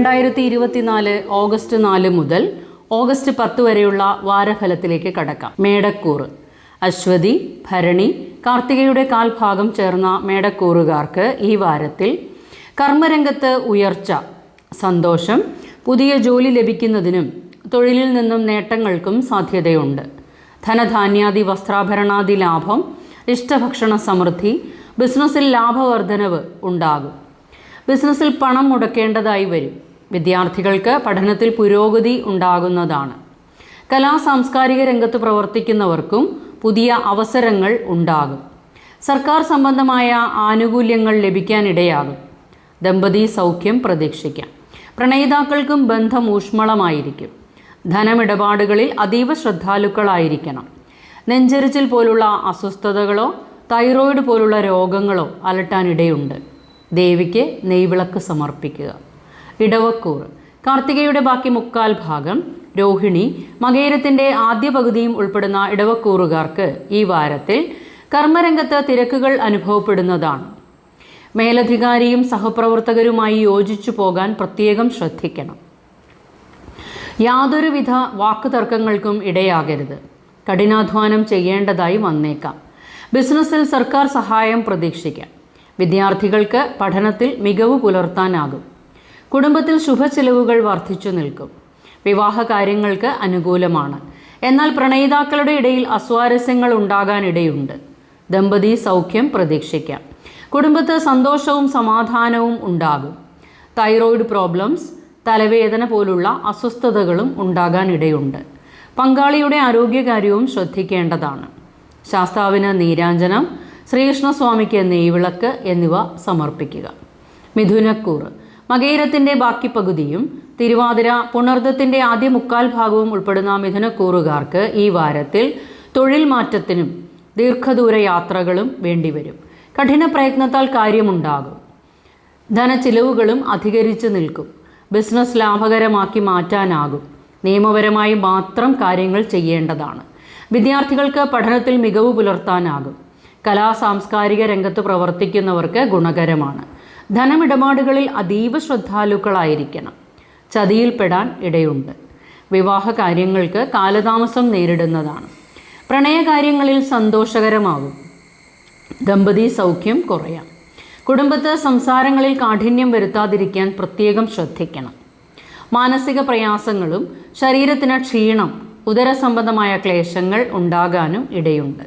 രണ്ടായിരത്തി ഇരുപത്തിനാല് ഓഗസ്റ്റ് നാല് മുതൽ ഓഗസ്റ്റ് പത്ത് വരെയുള്ള വാരഫലത്തിലേക്ക് കടക്കാം. മേടക്കൂറ്. അശ്വതി ഭരണി കാർത്തികയുടെ കാൽഭാഗം ചേർന്ന മേടക്കൂറുകാർക്ക് ഈ വാരത്തിൽ കർമ്മരംഗത്ത് ഉയർച്ച സന്തോഷം പുതിയ ജോലി ലഭിക്കുന്നതിനും തൊഴിലിൽ നിന്നും നേട്ടങ്ങൾക്കും സാധ്യതയുണ്ട്. ധനധാന്യാദി വസ്ത്രാഭരണാദി ലാഭം ഇഷ്ടഭക്ഷണ സമൃദ്ധി ബിസിനസ്സിൽ ലാഭവർദ്ധനവ് ഉണ്ടാകും. ബിസിനസ്സിൽ പണം മുടക്കേണ്ടതായി വരും. വിദ്യാർത്ഥികൾക്ക് പഠനത്തിൽ പുരോഗതി ഉണ്ടാകുന്നതാണ്. കലാ സാംസ്കാരിക രംഗത്ത് പ്രവർത്തിക്കുന്നവർക്കും പുതിയ അവസരങ്ങൾ ഉണ്ടാകും. സർക്കാർ സംബന്ധമായ ആനുകൂല്യങ്ങൾ ലഭിക്കാനിടയാകും. ദമ്പതി സൗഖ്യം പ്രതീക്ഷിക്കാം. പ്രണയിതാക്കൾക്കും ബന്ധം ഊഷ്മളമായിരിക്കും. ധനമിടപാടുകളിൽ അതീവ ശ്രദ്ധാലുക്കളായിരിക്കണം. നെഞ്ചരിച്ചിൽ പോലുള്ള അസ്വസ്ഥതകളോ തൈറോയിഡ് പോലുള്ള രോഗങ്ങളോ അലട്ടാനിടയുണ്ട്. ദേവിക്ക് നെയ്വിളക്ക് സമർപ്പിക്കുക. ഇടവക്കൂർ. കാർത്തികയുടെ ബാക്കി മുക്കാൽ ഭാഗം രോഹിണി മകേരത്തിന്റെ ആദ്യ പകുതിയും ഉൾപ്പെടുന്ന ഇടവക്കൂറുകാർക്ക് ഈ വാരത്തിൽ കർമ്മരംഗത്ത് തിരക്കുകൾ അനുഭവപ്പെടുന്നതാണ്. മേലധികാരിയും സഹപ്രവർത്തകരുമായി യോജിച്ചു പോകാൻ പ്രത്യേകം ശ്രദ്ധിക്കണം. യാതൊരുവിധ വാക്കുതർക്കങ്ങൾക്കും ഇടയാകരുത്. കഠിനാധ്വാനം ചെയ്യേണ്ടതായി വന്നേക്കാം. ബിസിനസ്സിൽ സർക്കാർ സഹായം പ്രതീക്ഷിക്കാം. വിദ്യാർത്ഥികൾക്ക് പഠനത്തിൽ മികവ് പുലർത്താനാകും. കുടുംബത്തിൽ ശുഭചെലവുകൾ വർദ്ധിച്ചു നിൽക്കും. വിവാഹ കാര്യങ്ങൾക്ക് അനുകൂലമാണ്. എന്നാൽ പ്രണയിതാക്കളുടെ ഇടയിൽ അസ്വാരസ്യങ്ങൾ ഉണ്ടാകാനിടയുണ്ട്. ദമ്പതി സൗഖ്യം പ്രതീക്ഷിക്കാം. കുടുംബത്ത് സന്തോഷവും സമാധാനവും ഉണ്ടാകും. തൈറോയിഡ് പ്രോബ്ലംസ് തലവേദന പോലുള്ള അസ്വസ്ഥതകളും ഉണ്ടാകാനിടയുണ്ട്. പങ്കാളിയുടെ ആരോഗ്യകാര്യവും ശ്രദ്ധിക്കേണ്ടതാണ്. ശാസ്താവിന് നീരാഞ്ജനം ശ്രീകൃഷ്ണസ്വാമിക്ക് നെയ്വിളക്ക് എന്നിവ സമർപ്പിക്കുക. മിഥുനക്കൂറ്. മകയിരത്തിന്റെ ബാക്കി പകുതിയും തിരുവാതിര പുണർദത്തിന്റെ ആദ്യ മുക്കാൽ ഭാഗവും ഉൾപ്പെടുന്ന മിഥുനക്കൂറുകാർക്ക് ഈ വാരത്തിൽ തൊഴിൽ മാറ്റത്തിനും ദീർഘദൂര യാത്രകളും വേണ്ടിവരും. കഠിന പ്രയത്നത്താൽ കാര്യമുണ്ടാകും. ധനച്ചിലവുകളും അധികരിച്ചു നിൽക്കും. ബിസിനസ് ലാഭകരമാക്കി മാറ്റാനാകും. നിയമപരമായി മാത്രം കാര്യങ്ങൾ ചെയ്യേണ്ടതാണ്. വിദ്യാർത്ഥികൾക്ക് പഠനത്തിൽ മികവ് പുലർത്താനാകും. കലാ സാംസ്കാരിക രംഗത്ത് പ്രവർത്തിക്കുന്നവർക്ക് ഗുണകരമാണ്. ധനമിടപാടുകളിൽ അതീവ ശ്രദ്ധാലുക്കളായിരിക്കണം. ചതിയിൽപ്പെടാൻ ഇടയുണ്ട്. വിവാഹ കാര്യങ്ങൾക്ക് കാലതാമസം നേരിടുന്നതാണ്. പ്രണയകാര്യങ്ങളിൽ സന്തോഷകരമാകും ദമ്പതി സൗഖ്യം കുറയാം. കുടുംബത്ത് സംസാരങ്ങളിൽ കാഠിന്യം വരുത്താതിരിക്കാൻ പ്രത്യേകം ശ്രദ്ധിക്കണം. മാനസിക പ്രയാസങ്ങളും ശരീരത്തിന് ക്ഷീണം ഉദരസംബന്ധമായ ക്ലേശങ്ങൾ ഉണ്ടാകാനും ഇടയുണ്ട്.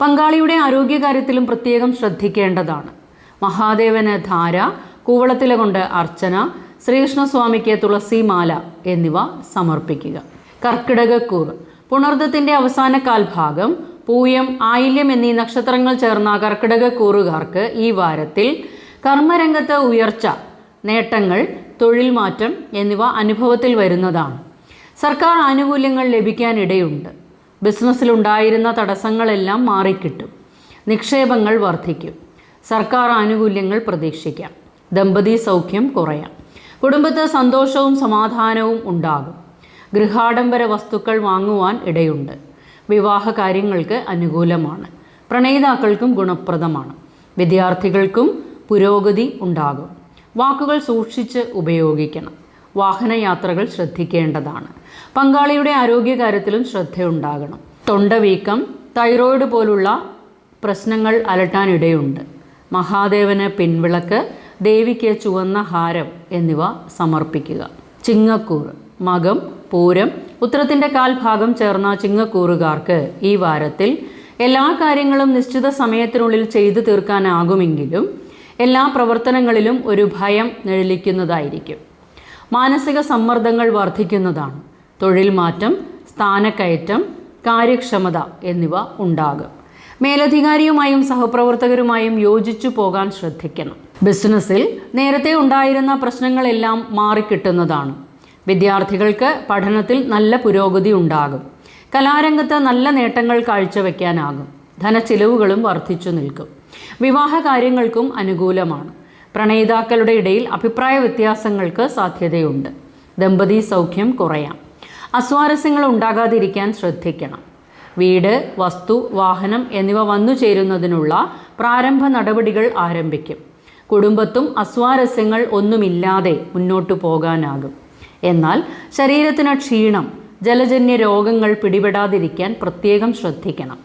പങ്കാളിയുടെ ആരോഗ്യകാര്യത്തിലും പ്രത്യേകം ശ്രദ്ധിക്കേണ്ടതാണ്. മഹാദേവന് ധാര കൂവളത്തില കൊണ്ട് അർച്ചന ശ്രീകൃഷ്ണസ്വാമിക്ക് തുളസിമാല എന്നിവ സമർപ്പിക്കുക. കർക്കിടകക്കൂർ. പുണർദത്തിന്റെ അവസാന കാൽഭാഗം പൂയം ആയില്യം എന്നീ നക്ഷത്രങ്ങൾ ചേർന്ന കർക്കിടകക്കൂറുകാർക്ക് ഈ വാരത്തിൽ കർമ്മരംഗത്ത് ഉയർച്ച നേട്ടങ്ങൾ തൊഴിൽ മാറ്റം എന്നിവ അനുഭവത്തിൽ വരുന്നതാണ്. സർക്കാർ ആനുകൂല്യങ്ങൾ ലഭിക്കാനിടയുണ്ട്. ബിസിനസ്സിലുണ്ടായിരുന്ന തടസ്സങ്ങളെല്ലാം മാറിക്കിട്ടും. നിക്ഷേപങ്ങൾ വർദ്ധിക്കും. സർക്കാർ ആനുകൂല്യങ്ങൾ പ്രതീക്ഷിക്കാം. ദമ്പതി സൗഖ്യം കുറയാം. കുടുംബത്ത് സന്തോഷവും സമാധാനവും ഉണ്ടാകും. ഗൃഹാഡംബര വസ്തുക്കൾ വാങ്ങുവാൻ ഇടയുണ്ട്. വിവാഹ കാര്യങ്ങൾക്ക് അനുകൂലമാണ്. പ്രണയിതാക്കൾക്കും ഗുണപ്രദമാണ്. വിദ്യാർത്ഥികൾക്കും പുരോഗതി ഉണ്ടാകും. വാക്കുകൾ സൂക്ഷിച്ച് ഉപയോഗിക്കണം. വാഹനയാത്രകൾ ശ്രദ്ധിക്കേണ്ടതാണ്. പങ്കാളിയുടെ ആരോഗ്യകാര്യത്തിലും ശ്രദ്ധയുണ്ടാകണം. തൊണ്ടവീക്കം തൈറോയിഡ് പോലുള്ള പ്രശ്നങ്ങൾ അലട്ടാനിടയുണ്ട് മഹാദേവന് പിൻവിളക്ക് ദേവിക്ക് ചുവന്ന ഹാരം എന്നിവ സമർപ്പിക്കുക. ചിങ്ങക്കൂർ മകം പൂരം ഉത്തരത്തിന്റെ കാൽഭാഗം ചേർന്ന ചിങ്ങക്കൂറുകാർക്ക് ഈ വാരത്തിൽ എല്ലാ കാര്യങ്ങളും നിശ്ചിത സമയത്തിനുള്ളിൽ ചെയ്തു തീർക്കാനാകുമെങ്കിലും എല്ലാ പ്രവർത്തനങ്ങളിലും ഒരു ഭയം നിഴലിക്കുന്നതായിരിക്കും. മാനസിക സമ്മർദ്ദങ്ങൾ വർദ്ധിക്കുന്നതാണ്. തൊഴിൽ മാറ്റം സ്ഥാനക്കയറ്റം കാര്യക്ഷമത എന്നിവ ഉണ്ടാകും. മേലധികാരിയുമായും സഹപ്രവർത്തകരുമായും യോജിച്ചു പോകാൻ ശ്രദ്ധിക്കണം. ബിസിനസ്സിൽ നേരത്തെ ഉണ്ടായിരുന്ന പ്രശ്നങ്ങളെല്ലാം മാറിക്കിട്ടുന്നതാണ്. വിദ്യാർത്ഥികൾക്ക് പഠനത്തിൽ നല്ല പുരോഗതി ഉണ്ടാകും. കലാരംഗത്ത് നല്ല നേട്ടങ്ങൾ കാഴ്ചവെക്കാനാകും. ധനച്ചിലവുകളും വർദ്ധിച്ചു നിൽക്കും. വിവാഹ കാര്യങ്ങൾക്കും അനുകൂലമാണ്. പ്രണയിതാക്കളുടെ ഇടയിൽ അഭിപ്രായ വ്യത്യാസങ്ങൾക്ക് സാധ്യതയുണ്ട്. ദമ്പതി സൗഖ്യം കുറയാം. അസ്വാരസ്യങ്ങൾ ഉണ്ടാകാതിരിക്കാൻ ശ്രദ്ധിക്കണം. വീട് വസ്തു വാഹനം എന്നിവ വന്നു ചേരുന്നതിനുള്ള പ്രാരംഭ നടപടികൾ ആരംഭിക്കും. കുടുംബത്തും അസ്വാരസ്യങ്ങൾ ഒന്നുമില്ലാതെ മുന്നോട്ടു പോകാനാകും. എന്നാൽ ശരീരത്തിന് ക്ഷീണം ജലജന്യ രോഗങ്ങൾ പിടിപെടാതിരിക്കാൻ പ്രത്യേകം ശ്രദ്ധിക്കണം.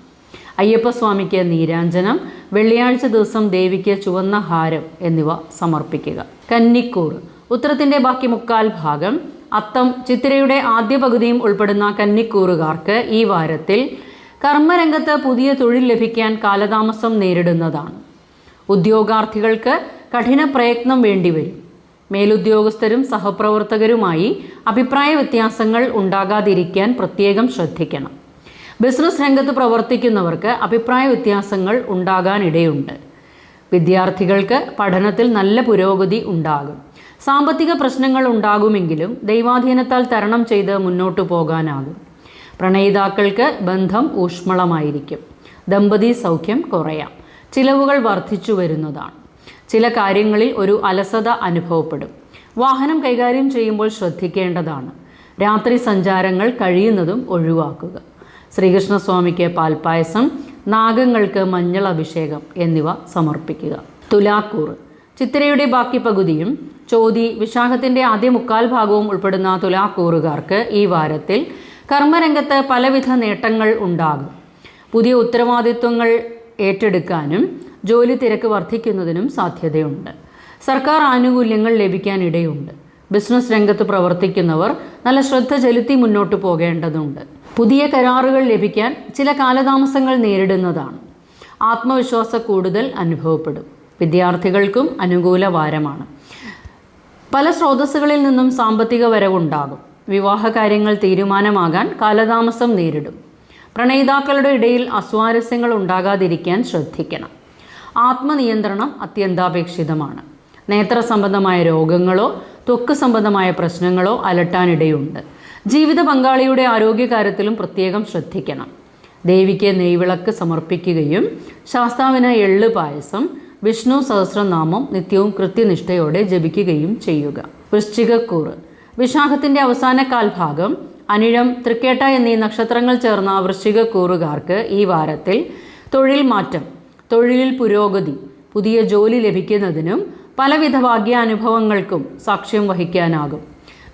അയ്യപ്പസ്വാമിക്ക് നീരാഞ്ജനം വെള്ളിയാഴ്ച ദിവസം ദേവിക്ക് ചുവന്ന ഹാരം എന്നിവ സമർപ്പിക്കുക. കന്നിക്കൂർ ഉത്തരത്തിന്റെ ബാക്കി മുക്കാൽ ഭാഗം അത്തം ചിത്തിരയുടെ ആദ്യ പകുതിയും ഉൾപ്പെടുന്ന കന്നിക്കൂറുകാർക്ക് ഈ വാരത്തിൽ കർമ്മരംഗത്ത് പുതിയ തൊഴിൽ ലഭിക്കാൻ കാലതാമസം നേരിടുന്നതാണ്. ഉദ്യോഗാർത്ഥികൾക്ക് കഠിന പ്രയത്നം വേണ്ടിവരും. മേലുദ്യോഗസ്ഥരും സഹപ്രവർത്തകരുമായി അഭിപ്രായ വ്യത്യാസങ്ങൾ ഉണ്ടാകാതിരിക്കാൻ പ്രത്യേകം ശ്രദ്ധിക്കണം. ബിസിനസ് രംഗത്ത് പ്രവർത്തിക്കുന്നവർക്ക് അഭിപ്രായ വ്യത്യാസങ്ങൾ ഉണ്ടാകാനിടയുണ്ട്. വിദ്യാർത്ഥികൾക്ക് പഠനത്തിൽ നല്ല പുരോഗതി ഉണ്ടാകും. സാമ്പത്തിക പ്രശ്നങ്ങൾ ഉണ്ടാകുമെങ്കിലും ദൈവാധീനത്താൽ തരണം ചെയ്ത് മുന്നോട്ടു പോകാനാകും. പ്രണയിതാക്കൾക്ക് ബന്ധം ഊഷ്മളമായിരിക്കും. ദമ്പതി സൗഖ്യം കുറയാം. ചിലവുകൾ വർദ്ധിച്ചു വരുന്നതാണ്. ചില കാര്യങ്ങളിൽ ഒരു അലസത അനുഭവപ്പെടും. വാഹനം കൈകാര്യം ചെയ്യുമ്പോൾ ശ്രദ്ധിക്കേണ്ടതാണ്. രാത്രി സഞ്ചാരങ്ങൾ കഴിയുന്നതും ഒഴിവാക്കുക. ശ്രീകൃഷ്ണസ്വാമിക്ക് പാൽപ്പായസം നാഗങ്ങൾക്ക് മഞ്ഞൾ അഭിഷേകം എന്നിവ സമർപ്പിക്കുക. തുലാക്കൂർ ചിത്തിരയുടെ ബാക്കി പകുതിയും ചോതി വിശാഖത്തിന്റെ ആദ്യ മുക്കാൽ ഭാഗവും ഉൾപ്പെടുന്ന തുലാക്കൂറുകാർക്ക് ഈ വാരത്തിൽ കർമ്മരംഗത്ത് പലവിധ നേട്ടങ്ങൾ ഉണ്ടാകും. പുതിയ ഉത്തരവാദിത്വങ്ങൾ ഏറ്റെടുക്കാനും ജോലി തിരക്ക് വർദ്ധിക്കുന്നതിനും സാധ്യതയുണ്ട്. സർക്കാർ ആനുകൂല്യങ്ങൾ ലഭിക്കാനിടയുണ്ട്. ബിസിനസ് രംഗത്ത് പ്രവർത്തിക്കുന്നവർ നല്ല ശ്രദ്ധ ചെലുത്തി മുന്നോട്ട് പോകേണ്ടതുണ്ട്. പുതിയ കരാറുകൾ ലഭിക്കാൻ ചില കാലതാമസങ്ങൾ നേരിടുന്നതാണ്. ആത്മവിശ്വാസ കൂടുതൽ അനുഭവപ്പെടും. വിദ്യാർത്ഥികൾക്കും അനുകൂല വാരമാണ്. പല സ്രോതസ്സുകളിൽ നിന്നും സാമ്പത്തിക വരവുണ്ടാകും. വിവാഹ കാര്യങ്ങൾ തീരുമാനമാകാൻ കാലതാമസം നേരിടും. പ്രണയിതാക്കളുടെ ഇടയിൽ അസ്വാരസ്യങ്ങൾ ഉണ്ടാകാതിരിക്കാൻ ശ്രദ്ധിക്കണം. ആത്മനിയന്ത്രണം അത്യന്താപേക്ഷിതമാണ്. നേത്ര സംബന്ധമായ രോഗങ്ങളോ ത്വക്ക് സംബന്ധമായ പ്രശ്നങ്ങളോ അലട്ടാനിടയുണ്ട്. ജീവിത പങ്കാളിയുടെ ആരോഗ്യകാര്യത്തിലും പ്രത്യേകം ശ്രദ്ധിക്കണം. ദേവിക്ക് നെയ്വിളക്ക് സമർപ്പിക്കുകയും ശാസ്താവിന് എള്ള് പായസം വിഷ്ണു സഹസ്രനാമം നിത്യവും കൃത്യനിഷ്ഠയോടെ ജപിക്കുകയും ചെയ്യുക. വൃശ്ചികക്കൂറ് വിശാഖത്തിന്റെ അവസാന കാൽഭാഗം അനിഴം തൃക്കേട്ട എന്നീ നക്ഷത്രങ്ങൾ ചേർന്ന വൃശ്ചികക്കൂറുകാർക്ക് ഈ വാരത്തിൽ തൊഴിൽ മാറ്റം തൊഴിലിൽ പുരോഗതി പുതിയ ജോലി ലഭിക്കുന്നതിനും പലവിധ ഭാഗ്യാനുഭവങ്ങൾക്കും സാക്ഷ്യം വഹിക്കാനാകും.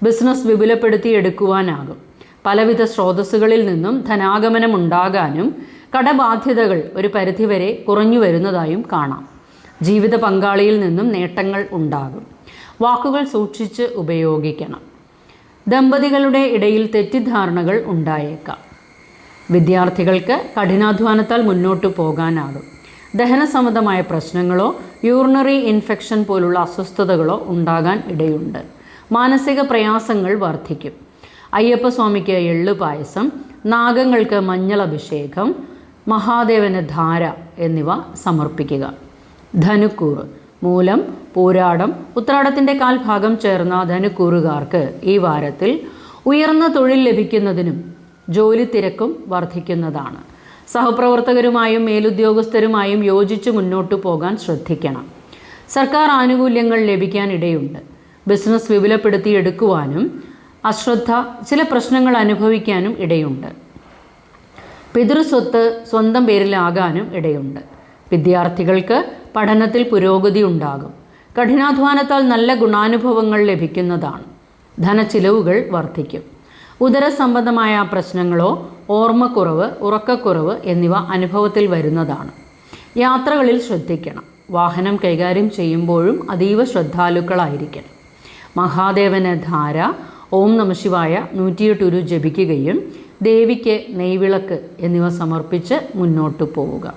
ബിസിനസ് വിപുലപ്പെടുത്തിയെടുക്കുവാനാകും. പലവിധ സ്രോതസ്സുകളിൽ നിന്നും ധനാഗമനം ഉണ്ടാകാനും കടബാധ്യതകൾ ഒരു പരിധിവരെ കുറഞ്ഞു വരുന്നതായും കാണാം. ജീവിത പങ്കാളിയിൽ നിന്നും നേട്ടങ്ങൾ ഉണ്ടാകും. വാക്കുകൾ സൂക്ഷിച്ച് ഉപയോഗിക്കണം. ദമ്പതികളുടെ ഇടയിൽ തെറ്റിദ്ധാരണകൾ ഉണ്ടായേക്കാം. വിദ്യാർത്ഥികൾക്ക് കഠിനാധ്വാനത്താൽ മുന്നോട്ട് പോകാനാകും. ദഹനസംബന്ധമായ പ്രശ്നങ്ങളോ യൂറിനറി ഇൻഫെക്ഷൻ പോലുള്ള അസ്വസ്ഥതകളോ ഉണ്ടാകാൻ ഇടയുണ്ട്. മാനസിക പ്രയാസങ്ങൾ വർദ്ധിക്കും അയ്യപ്പസ്വാമിക്ക് എള്ളു പായസം നാഗങ്ങൾക്ക് മഞ്ഞൾ അഭിഷേകം മഹാദേവന് ധാര എന്നിവ സമർപ്പിക്കുക. ധനുക്കൂറ് മൂലം പോരാടം ഉത്രാടത്തിന്റെ കാൽഭാഗം ചേർന്ന ധനുക്കൂറുകാർക്ക് ഈ വാരത്തിൽ ഉയർന്ന തൊഴിൽ ലഭിക്കുന്നതിനും ജോലി തിരക്കും വർദ്ധിക്കുന്നതാണ്. സഹപ്രവർത്തകരുമായും മേലുദ്യോഗസ്ഥരുമായും യോജിച്ച് മുന്നോട്ടു പോകാൻ ശ്രദ്ധിക്കണം. സർക്കാർ ആനുകൂല്യങ്ങൾ ലഭിക്കാൻ ഇടയുണ്ട് ബിസിനസ് വിപുലപ്പെടുത്തിയെടുക്കുവാനും അശ്രദ്ധ ചില പ്രശ്നങ്ങൾ അനുഭവിക്കാനും ഇടയുണ്ട്. പിതൃസ്വത്ത് സ്വന്തം പേരിലാകാനും ഇടയുണ്ട്. വിദ്യാർത്ഥികൾക്ക് പഠനത്തിൽ പുരോഗതി ഉണ്ടാകും. കഠിനാധ്വാനത്താൽ നല്ല ഗുണാനുഭവങ്ങൾ ലഭിക്കുന്നതാണ്. ധനച്ചിലവുകൾ വർദ്ധിക്കും. ഉദരസംബന്ധമായ പ്രശ്നങ്ങളോ ഓർമ്മക്കുറവ് ഉറക്കക്കുറവ് എന്നിവ അനുഭവത്തിൽ വരുന്നതാണ്. യാത്രകളിൽ ശ്രദ്ധിക്കണം. വാഹനം കൈകാര്യം ചെയ്യുമ്പോഴും അതീവ ശ്രദ്ധാലുക്കളായിരിക്കണം. മഹാദേവന് ധാര ഓം നമശിവായ നൂറ്റിയെട്ടുരു ജപിക്കുകയും ദേവിക്ക് നെയ്വിളക്ക് എന്നിവ സമർപ്പിച്ച് മുന്നോട്ടു പോവുക.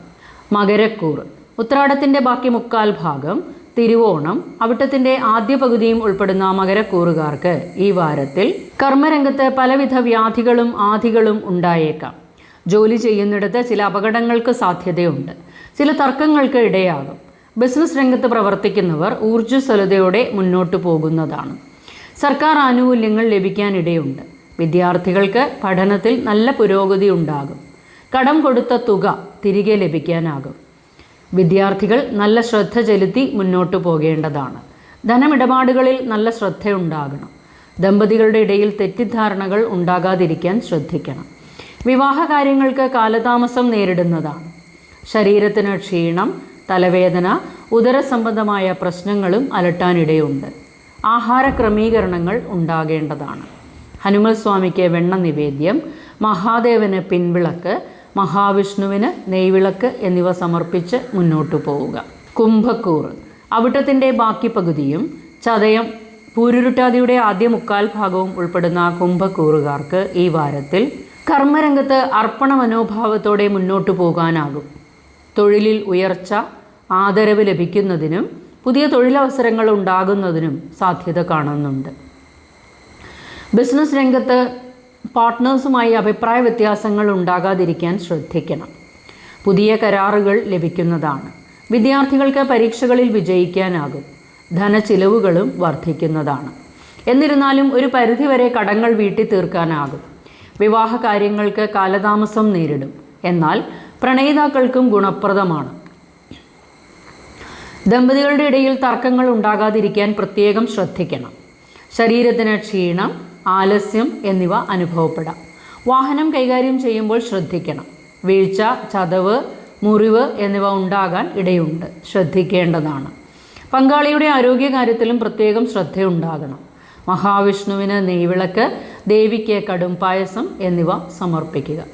മകരക്കൂറ്. ഉത്രാടത്തിന്റെ ബാക്കി മുക്കാൽ ഭാഗം തിരുവോണം അവിട്ടത്തിന്റെ ആദ്യ പകുതിയും ഉൾപ്പെടുന്ന മകരക്കൂറുകാർക്ക് ഈ വാരത്തിൽ കർമ്മരംഗത്ത് പലവിധ വ്യാധികളും ആധികളും ഉണ്ടായേക്കാം. ജോലി ചെയ്യുന്നിടത്ത് ചില അപകടങ്ങൾക്ക് സാധ്യതയുണ്ട്. ചില തർക്കങ്ങൾക്ക് ഇടയാകും. ബിസിനസ് രംഗത്ത് പ്രവർത്തിക്കുന്നവർ ഊർജസ്വലതയോടെ മുന്നോട്ടു പോകുന്നതാണ്. സർക്കാർ ആനുകൂല്യങ്ങൾ ലഭിക്കാനിടയുണ്ട് വിദ്യാർത്ഥികൾക്ക് പഠനത്തിൽ നല്ല പുരോഗതി ഉണ്ടാകും. കടം കൊടുത്ത തുക തിരികെ ലഭിക്കാനാകും. വിദ്യാർത്ഥികൾ നല്ല ശ്രദ്ധ ചെലുത്തി മുന്നോട്ടു പോകേണ്ടതാണ്. ധനമിടപാടുകളിൽ നല്ല ശ്രദ്ധയുണ്ടാകണം. ദമ്പതികളുടെ ഇടയിൽ തെറ്റിദ്ധാരണകൾ ഉണ്ടാകാതിരിക്കാൻ ശ്രദ്ധിക്കണം. വിവാഹ കാര്യങ്ങൾക്ക് കാലതാമസം നേരിടുന്നതാണ്. ശരീരത്തിന് ക്ഷീണം തലവേദന ഉദരസംബന്ധമായ പ്രശ്നങ്ങളും അലട്ടാനിടയുണ്ട്. ആഹാര ക്രമീകരണങ്ങൾ ഉണ്ടാകേണ്ടതാണ്. ഹനുമൽ സ്വാമിക്ക് വെണ്ണ നിവേദ്യം മഹാദേവന് പിൻവിളക്ക് മഹാവിഷ്ണുവിന് നെയ്വിളക്ക് എന്നിവ സമർപ്പിച്ച് മുന്നോട്ടു പോവുക. കുംഭക്കൂർ. അവിട്ടത്തിന്റെ ബാക്കി പകുതിയും ചതയം പൂരുരുട്ടാതിയുടെ ആദ്യ മുക്കാൽ ഭാഗവും ഉൾപ്പെടുന്ന കുംഭക്കൂറുകാർക്ക് ഈ വാരത്തിൽ കർമ്മരംഗത്ത് അർപ്പണ മനോഭാവത്തോടെ മുന്നോട്ടു പോകാനാകും. തൊഴിലിൽ ഉയർച്ച ആദരവ് ലഭിക്കുന്നതിനും പുതിയ തൊഴിലവസരങ്ങൾ ഉണ്ടാകുന്നതിനും സാധ്യത കാണുന്നുണ്ട്. ബിസിനസ് രംഗത്ത് പാർട്ട്നേഴ്സുമായി അഭിപ്രായ വ്യത്യാസങ്ങൾ ഉണ്ടാകാതിരിക്കാൻ ശ്രദ്ധിക്കണം. പുതിയ കരാറുകൾ ലഭിക്കുന്നതാണ്. വിദ്യാർത്ഥികൾക്ക് പരീക്ഷകളിൽ വിജയിക്കാനാകും. ധനച്ചിലവുകളും വർദ്ധിക്കുന്നതാണ്. എന്നിരുന്നാലും ഒരു പരിധിവരെ കടങ്ങൾ വീട്ടി തീർക്കാനാകും വിവാഹ കാര്യങ്ങൾക്ക് കാലതാമസം നേരിടും. എന്നാൽ പ്രണയിതാക്കൾക്കും ഗുണപ്രദമാണ്. ദമ്പതികളുടെ ഇടയിൽ തർക്കങ്ങൾ ഉണ്ടാകാതിരിക്കാൻ പ്രത്യേകം ശ്രദ്ധിക്കണം. ശരീരത്തിന് ക്ഷീണം ആലസ്യം എന്നിവ അനുഭവപ്പെടാം. വാഹനം കൈകാര്യം ചെയ്യുമ്പോൾ ശ്രദ്ധിക്കണം. വീഴ്ച ചതവ് മുറിവ് എന്നിവ ഉണ്ടാകാൻ ഇടയുണ്ട്. ശ്രദ്ധിക്കേണ്ടതാണ്. പങ്കാളിയുടെ ആരോഗ്യകാര്യത്തിലും പ്രത്യേകം ശ്രദ്ധയുണ്ടാകണം. മഹാവിഷ്ണുവിന് നെയ്വിളക്ക് ദേവിക്ക് കടും പായസം എന്നിവ സമർപ്പിക്കുക.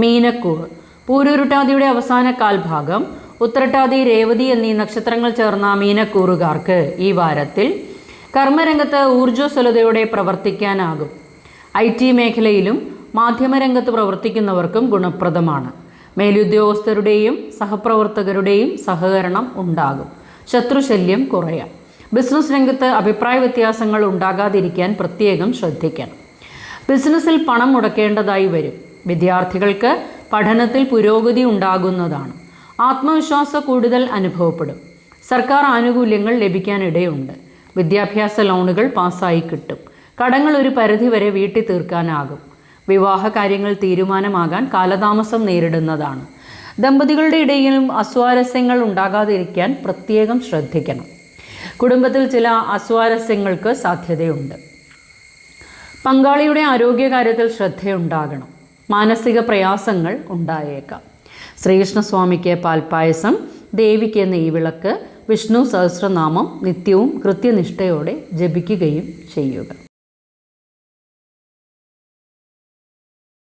മീനക്കൂറ്. പൂരുരുട്ടാതിയുടെ അവസാന കാൽഭാഗം ഉത്തരട്ടാതി രേവതി എന്നീ നക്ഷത്രങ്ങൾ ചേർന്ന മീനക്കൂറുകാർക്ക് ഈ വാരത്തിൽ കർമ്മരംഗത്ത് ഊർജസ്വലതയോടെ പ്രവർത്തിക്കാനാകും. ഐ ടി മേഖലയിലും മാധ്യമരംഗത്ത് പ്രവർത്തിക്കുന്നവർക്കും ഗുണപ്രദമാണ്. മേലുദ്യോഗസ്ഥരുടെയും സഹപ്രവർത്തകരുടെയും സഹകരണം ഉണ്ടാകും. ശത്രുശല്യം കുറയാം. ബിസിനസ് രംഗത്ത് അഭിപ്രായ വ്യത്യാസങ്ങൾ ഉണ്ടാകാതിരിക്കാൻ പ്രത്യേകം ശ്രദ്ധിക്കണം. ബിസിനസ്സിൽ പണം മുടക്കേണ്ടതായി വരും. വിദ്യാർത്ഥികൾക്ക് പഠനത്തിൽ പുരോഗതി ഉണ്ടാകുന്നതാണ്. ആത്മവിശ്വാസ കൂടുതൽ അനുഭവപ്പെടും. സർക്കാർ ആനുകൂല്യങ്ങൾ ലഭിക്കാനിടയുണ്ട്. വിദ്യാഭ്യാസ ലോണുകൾ പാസ്സായി കിട്ടും. കടങ്ങൾ ഒരു പരിധിവരെ വീട്ടി തീർക്കാനാകും. വിവാഹ കാര്യങ്ങൾ തീരുമാനമാകാൻ കാലതാമസം നേരിടുന്നതാണ്. ദമ്പതികളുടെ ഇടയിലും അസ്വാരസ്യങ്ങൾ ഉണ്ടാകാതിരിക്കാൻ പ്രത്യേകം ശ്രദ്ധിക്കണം. കുടുംബത്തിൽ ചില അസ്വാരസ്യങ്ങൾക്ക് സാധ്യതയുണ്ട്. പങ്കാളിയുടെ ആരോഗ്യകാര്യത്തിൽ ശ്രദ്ധയുണ്ടാകണം. മാനസിക പ്രയാസങ്ങൾ ഉണ്ടായേക്കാം. ശ്രീകൃഷ്ണസ്വാമിക്ക് പാൽപ്പായസം ദേവിക്ക് നെയ്വിളക്ക് വിഷ്ണു സഹസ്രനാമം നിത്യവും കൃത്യനിഷ്ഠയോടെ ജപിക്കുകയും ചെയ്യുക.